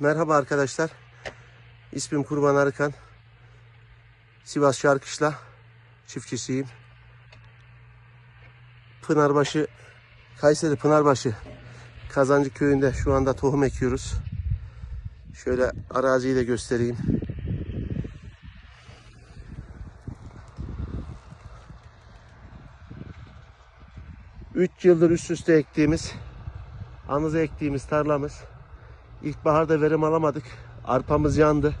Merhaba arkadaşlar. İsmim Kurban Arıkan. Sivas Şarkışla çiftçisiyim. Pınarbaşı, Kayseri Pınarbaşı Kazancı köyünde şu anda tohum ekiyoruz. Şöyle araziyi de göstereyim. Üç yıldır üst üste ektiğimiz, anıza ektiğimiz tarlamız. İlkbaharda verim alamadık. Arpamız yandı.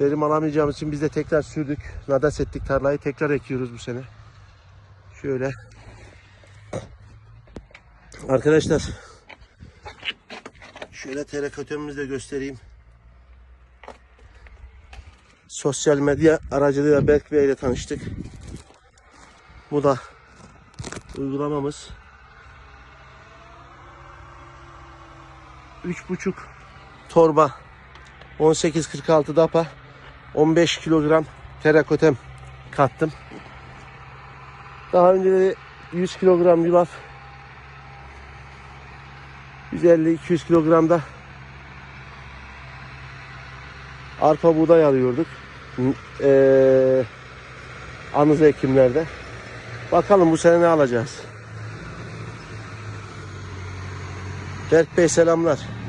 Verim alamayacağımız için biz de tekrar sürdük. Nadas ettik tarlayı. Tekrar ekiyoruz bu sene. Şöyle. Arkadaşlar. Şöyle terekötümüzü de göstereyim. Sosyal medya aracılığıyla Berk Bey ile tanıştık. Bu da uygulamamız. 3,5 torba 18.46 dapa 15 kilogram terakotem kattım. Daha önce de 100 kilogram yulaf 150-200 kilogram da arpa buğday alıyorduk. Ee, anız ekimlerde. Bakalım bu sene ne alacağız. Berk Bey selamlar.